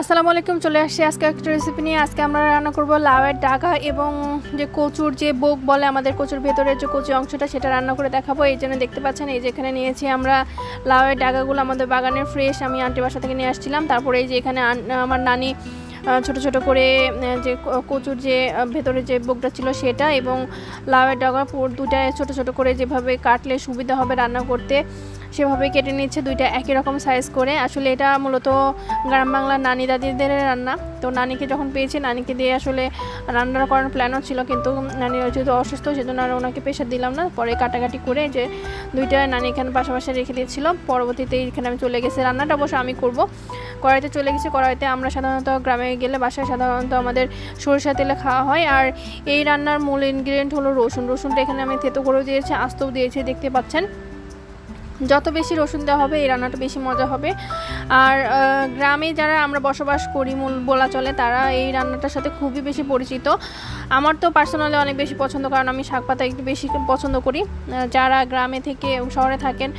আসসালামু আলাইকুম, চলে আসছি আজকে একটা রেসিপি নিয়ে। আজকে আমরা রান্না করব লাউয়ের ডাকা এবং যে কচুর যে বোক বলে আমাদের কচুর ভেতরের যে কচু অংশটা, সেটা রান্না করে দেখাবো। এই জন্য দেখতে পাচ্ছেন, এই যে এখানে নিয়েছি আমরা লাউয়ের ডাকাগুলো আমাদের বাগানের ফ্রেশ আমি আন্টি বাসা থেকে নিয়ে আসছিলাম। তারপরে এই যে এখানে আমার নানি ছোট ছোট করে যে কচুর যে ভেতরে যে বোকটা ছিল সেটা এবং লাউয়ের ডাকা পুর দুটায় ছোট ছোট করে যেভাবে কাটলে সুবিধা হবে রান্না করতে। সেভাবে কেটে নিচ্ছে দুইটা একই রকম সাইজ করে। আসলে এটা মূলত গ্রাম বাংলার নানি দাদিদের রান্না। তো নানিকে যখন পেয়েছি, নানিকে দিয়ে আসলে রান্না করার প্ল্যানও ছিল, কিন্তু নানি যেহেতু অসুস্থ, সেজন্য আর ওনাকে প্রেশার দিলাম না। পরে কাটাকাটি করে যে দুইটা নানি এখানে পাশাপাশি রেখে দিয়েছিল। পরবর্তীতে এখানে আমি চলে গেছি, রান্নাটা অবশ্য আমি করব। কড়াইতে চলে গেছি, কড়াইতে আমরা সাধারণত গ্রামে গেলে বাসায় সাধারণত আমাদের সরিষা তেলে খাওয়া হয়। আর এই রান্নার মূল ইনগ্রিডিয়েন্ট হলো রসুন। রসুনটা এখানে আমি থেতো করে দিয়েছি, আস্তও দিয়েছি, দেখতে পাচ্ছেন। যত বেশি রসুন দেওয়া হবে, এই রান্নাটা বেশি মজা হবে। আর গ্রামে যারা আমরা বসবাস করি, মূল বলা চলে, তারা এই রান্নাটার সাথে খুবই বেশি পরিচিত। আমার তো পার্সোনালি অনেক বেশি পছন্দ, কারণ আমি শাক পাতা একটু বেশি পছন্দ করি। যারা গ্রামে থেকে শহরে থাকেন,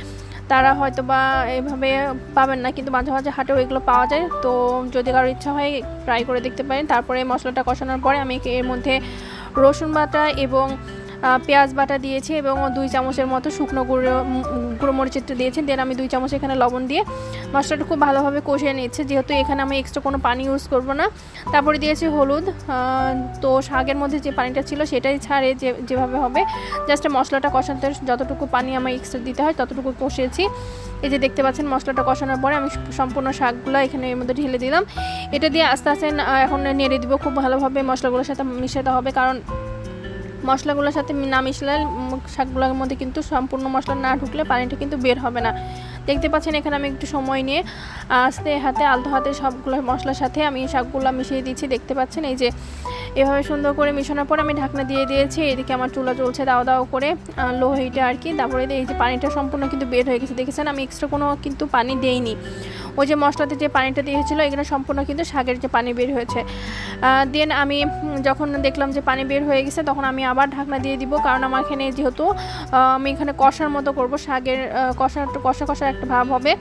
তারা হয়তো বা এভাবে পাবেন না, কিন্তু মাঝে মাঝে হাটেও এগুলো পাওয়া যায়। তো যদি কারোর ইচ্ছা হয় ট্রাই করে দেখতে পারেন। তারপরে মশলাটা কষানোর পরে আমি এর মধ্যে রসুন বাটা এবং পেঁয়াজ বাটা দিয়েছি এবং দুই চামচের মতো শুকনো গুঁড়ো গুঁড়ো মরিচেরটা দিয়েছি। দেন আমি দুই চামচ এখানে লবণ দিয়ে মশলাটা খুব ভালোভাবে কষিয়ে নিচ্ছে। যেহেতু এখানে আমি এক্সট্রা কোনো পানি ইউজ করব না। তারপরে দিয়েছি হলুদ তো শাকের মধ্যে যে পানিটা ছিল সেটাই ছাড়ে যে, যেভাবে হবে। জাস্ট মশলাটা কষাতে যতটুকু পানি আমার এক্সট্রা দিতে হয় ততটুকু কষিয়েছি। এই যে দেখতে পাচ্ছেন মশলাটা কষানোর পরে আমি সম্পূর্ণ শাকগুলো এখানে এর মধ্যে ঢেলে দিলাম। এটা দিয়ে আস্তে আস্তে এখন নেড়ে দিব। খুব ভালোভাবে মশলাগুলোর সাথে মিশাতে হবে কারণ মশলাগুলোর সাথে না মিশলে শাকগুলোর মধ্যে কিন্তু সম্পূর্ণ মশলা না ঢুকলে পানিটা কিন্তু বের হবে না। দেখতে পাচ্ছেন এখানে আমি একটু সময় নিয়ে, আস্তে হাতে, আলতো হাতে সবগুলো মশলার সাথে আমি শাকগুলো মিশিয়ে দিচ্ছি। দেখতে পাচ্ছেন এই যে এভাবে সুন্দর করে মিশানোর পর আমি ঢাকনা দিয়ে দিয়েছি, এদিকে আমার চুলা চলছে দাও দাও করে লো হিটে আর কি, তারপরে এই যে পানিটা সম্পূর্ণ কিন্তু বের হয়ে গেছে, দেখেছেন আমি এক্সট্রা কোনো কিন্তু পানি দেইনি। ওই যে মশলাতে যে পানিটা দিয়েছিলো এখানে সম্পূর্ণ কিন্তু শাকের যে পানি বের হয়েছে। দেন আমি যখন দেখলাম যে পানি বের হয়ে গেছে, তখন আমি আবার ঢাকনা দিয়ে দিব, কারণ আমার এখানে যেহেতু আমি এখানে কষার মতো করব, শাকের কষা কষা কষা একটা ভাব হবে।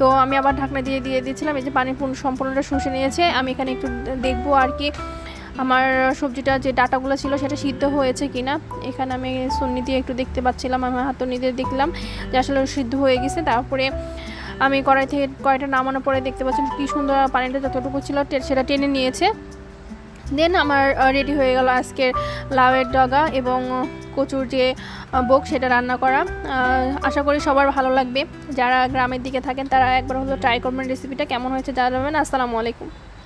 তো আমি আবার ঢাকনা দিয়ে দিয়ে দিয়েছিলাম, এই যে পানি, সম্পূর্ণটা শুষে নিয়েছে, আমি এখানে একটু দেখব আর কি আমার সবজিটা যে ডাটাগুলো ছিল সেটা সিদ্ধ হয়েছে কিনা, এখানে আমি সুন্নি দিয়ে একটু দেখতে পাচ্ছিলাম, আমার হাতনি দিয়ে দেখলাম যে আসলে সিদ্ধ হয়ে গেছে। তারপরে আমি কড়াই থেকে কড়াইটা নামানোর পরে দেখতে পাচ্ছেন কি সুন্দর পানিটা যতটুকু ছিল সেটা টেনে নিয়েছে। দেন আমার রেডি হয়ে গেল আজকের লাউয়ের ডগা এবং কচুর যে বোক সেটা রান্না করা। আশা করি সবার ভালো লাগবে। যারা গ্রামের দিকে থাকেন তারা একবার হলো ট্রাই করবেন রেসিপিটা কেমন হয়েছে জানাবেন। আসসালামু আলাইকুম।